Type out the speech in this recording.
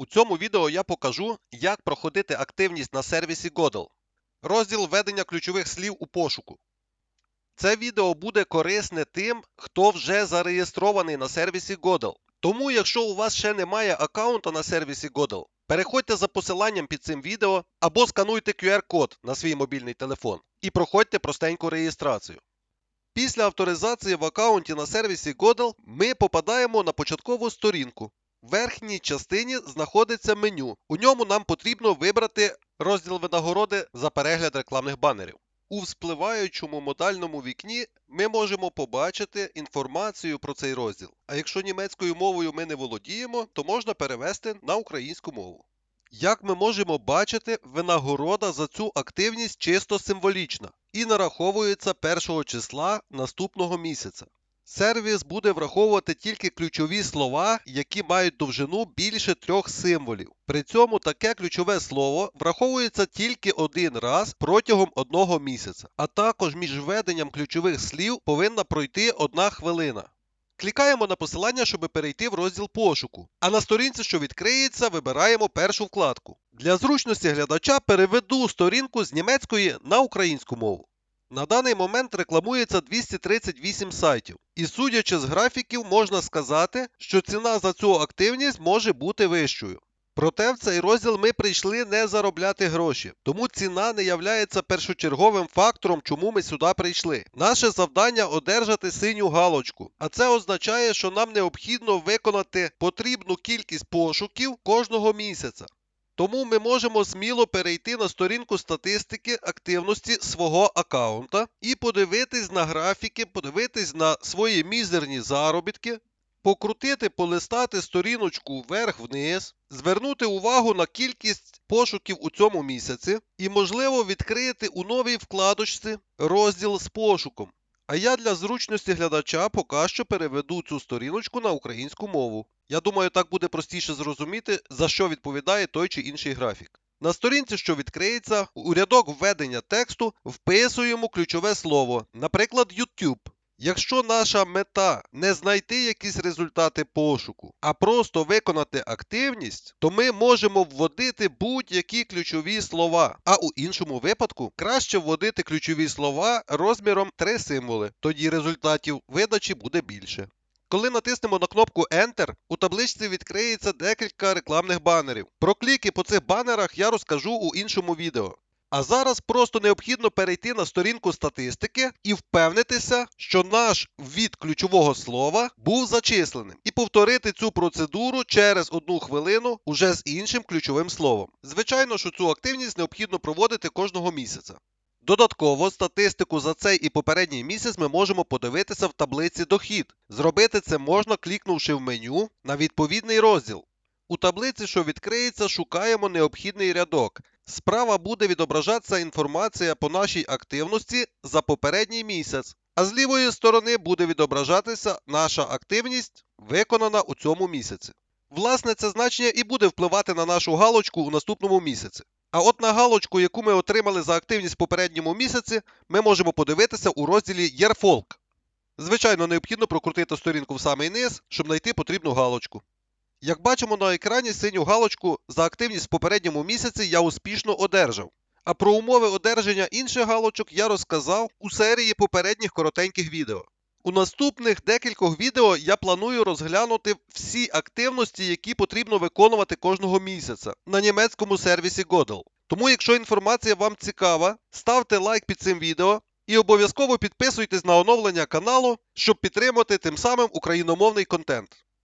У цьому відео я покажу, як проходити активність на сервісі Godel. Розділ введення ключових слів у пошуку. Це відео буде корисне тим, хто вже зареєстрований на сервісі Godel. Тому, якщо у вас ще немає аккаунта на сервісі Godel, переходьте за посиланням під цим відео або скануйте QR-код на свій мобільний телефон і проходьте простеньку реєстрацію. Після авторизації в аккаунті на сервісі Godel ми попадаємо на початкову сторінку. В верхній частині знаходиться меню. У ньому нам потрібно вибрати розділ винагороди за перегляд рекламних банерів. У вспливаючому модальному вікні ми можемо побачити інформацію про цей розділ. А якщо німецькою мовою ми не володіємо, то можна перевести на українську мову. Як ми можемо бачити, винагорода за цю активність чисто символічна і нараховується першого числа наступного місяця. Сервіс буде враховувати тільки ключові слова, які мають довжину більше трьох символів. При цьому таке ключове слово враховується тільки один раз протягом одного місяця, а також між введенням ключових слів повинна пройти одна хвилина. Клікаємо на посилання, щоб перейти в розділ пошуку. А на сторінці, що відкриється, вибираємо першу вкладку. Для зручності глядача переведу сторінку з німецької на українську мову. На даний момент рекламується 238 сайтів, і судячи з графіків, можна сказати, що ціна за цю активність може бути вищою. Проте в цей розділ ми прийшли не заробляти гроші, тому ціна не являється першочерговим фактором, чому ми сюди прийшли. Наше завдання одержати синю галочку, а це означає, що нам необхідно виконати потрібну кількість пошуків кожного місяця. Тому ми можемо сміло перейти на сторінку статистики активності свого аккаунта і подивитись на графіки, подивитись на свої мізерні заробітки, покрутити, полистати сторіночку вверх-вниз, звернути увагу на кількість пошуків у цьому місяці і, можливо, відкрити у новій вкладочці розділ з пошуком. А я для зручності глядача поки що переведу цю сторіночку на українську мову. Я думаю, так буде простіше зрозуміти, за що відповідає той чи інший графік. На сторінці, що відкриється, у рядок введення тексту вписуємо ключове слово, наприклад, YouTube. Якщо наша мета не знайти якісь результати пошуку, а просто виконати активність, то ми можемо вводити будь-які ключові слова. А у іншому випадку краще вводити ключові слова розміром 3 символи, тоді результатів видачі буде більше. Коли натиснемо на кнопку Enter, у табличці відкриється декілька рекламних банерів. Про кліки по цих банерах я розкажу у іншому відео. А зараз просто необхідно перейти на сторінку статистики і впевнитися, що наш ввід ключового слова був зачисленим, і повторити цю процедуру через одну хвилину уже з іншим ключовим словом. Звичайно, що цю активність необхідно проводити кожного місяця. Додатково статистику за цей і попередній місяць ми можемо подивитися в таблиці Дохід. Зробити це можна клікнувши в меню на відповідний розділ. У таблиці, що відкриється, шукаємо необхідний рядок. Справа буде відображатися інформація по нашій активності за попередній місяць, а з лівої сторони буде відображатися наша активність, виконана у цьому місяці. Власне, це значення і буде впливати на нашу галочку у наступному місяці. А от на галочку, яку ми отримали за активність в попередньому місяці, ми можемо подивитися у розділі Yearfolk. Звичайно, необхідно прокрутити сторінку в самий низ, щоб знайти потрібну галочку. Як бачимо на екрані синю галочку за активність в попередньому місяці я успішно одержав. А про умови одержання інших галочок я розказав у серії попередніх коротеньких відео. У наступних декількох відео я планую розглянути всі активності, які потрібно виконувати кожного місяця на німецькому сервісі Godel. Тому, якщо інформація вам цікава, ставте лайк під цим відео і обов'язково підписуйтесь на оновлення каналу, щоб підтримати тим самим україномовний контент.